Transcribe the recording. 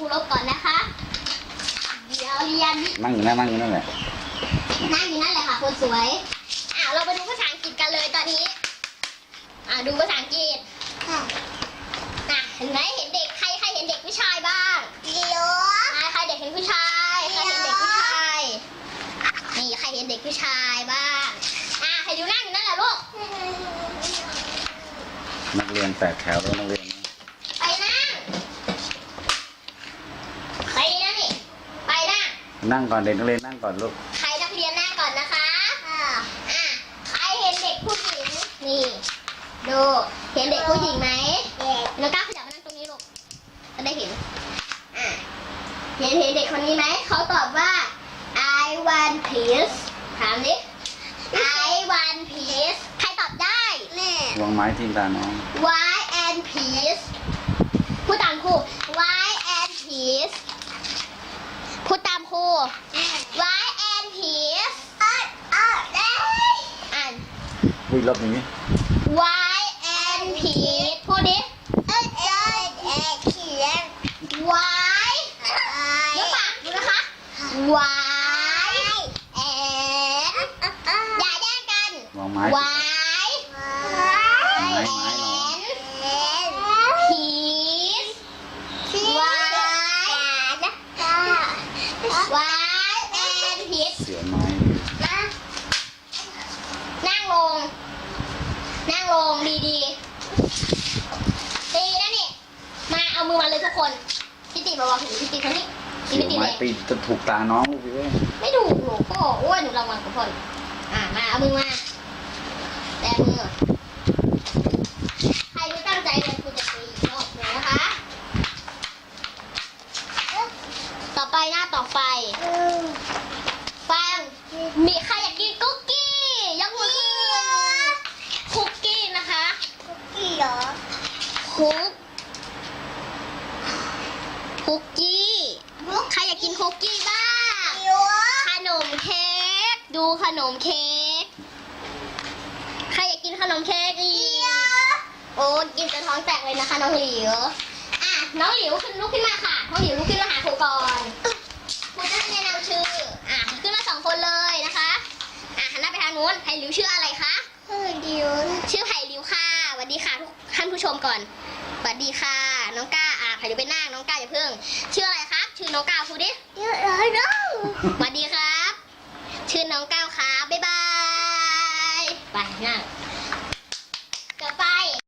ครูลบก่อนนะคะ เดี๋ยวเรียน นั่งอยู่นั่นนั่งอยู่นั่นแหละ นั่งอยู่นั่นแหละค่ะคนสวย อ่าเราไปดูภาษาอังกฤษกันเลยตอนนี้ อ่าดูภาษาอังกฤษน่ะเห็นไหมเห็นเด็กใครใครเห็นเด็กผู้ชายบ้างเดี๋ยวใครใครเด็กเห็นผู้ชายใครเห็นเด็กผู้ชาย นี่ใครเห็นเด็กผู้ชายบ้าง อ่าใครอยู่นั่งอยู่นั่นแหละลูก นักเรียนแตกแถวแล้วนักเรียน นั่งนั่งก่อนเด็กนักเรียนนั่งก่อนลูก ใครนักเรียนนั่งก่อนนะคะอะใครเห็นเด็กผู้หญิง นี่ดู เห็นเด็กผู้หญิงไหมเด็กแล้วก้าวขยับมานั่งตรงนี้ลูกจะได้เห็น อะเห็นเห็นเด็กคนนี้ไหม เขาตอบว่า I want peace ถามดิ I want peace ใครตอบได้แม่ วางไม้ทิ่มตาน้อง Why and peace พูดตามครู Why and peace พูดตามครู Why and peace เอ้ยเอ้ยได้ อ่าน วิ่งรอบนี้ Why and peace พูดดิเอ้ยเอ้ยเอ้ยเขียน Why เอ้ยยกปากดูนะคะ Why and อย่าแย่งกันวางไม้ Why ไม้ไม้น้อง and peace Why and peace เสียไม้ นะนั่งลง นั่งลงดีๆ ตีนะนี่ มาเอามือมาเลยทุกคน พี่ตีบอกว่าถึงพี่ตีคนนี้ตีเสียพี่ตีไม้เลยตีจะถูกตาน้องลูกพี่เว้ยไม่ถูกหนูพ่ออ้วนหนูรางวัลกับพ่ออ่ามาเอามือมาแบมือใครไม่ตั้งใจเรียนคุณจะตีอีกรอบหนึ่งนะคะ ต่อไปหน้าต่อไปฟังมีใครอยากกินคุกกี้ยกมือขึ้นคุกกี้นะคะกี่เหรอคุก คุกกี้ ใครอยากกินคุกกี้บ้างเดี๋ยวขนมเค้ก ดูขนมเค้ก ใครอยากกินขนมเค้กอีกโอ้กินจนท้องแตกเลยนะคะน้องหลิว อะน้องหลิวขึ้นลุกขึ้นมาค่ะ น้องหลิวลุกขึ้นมาหาครูก่อนครูจะให้แนะนำชื่อ อะขึ้นมาสองคนเลยนะคะ อะหันหน้าไปทางนู้นไผ่หลิวชื่ออะไรคะเฮ้ยเดี๋ยวชื่อไผ่หลิวค่ะสวัสดีค่ะทุกท่านผู้ชมก่อนสวัสดีค่ะ น้องก้า อะไผ่หลิวไปนั่งน้องก้าอย่าเพิ่ง ชื่ออะไรครับ ชื่อน้องก้าวพูดดิเดี๋ยวเดี๋ยวเดี๋ยวสวัสดีครับ ชื่อน้องก้าวครับบ๊ายบาย ไปนั่ง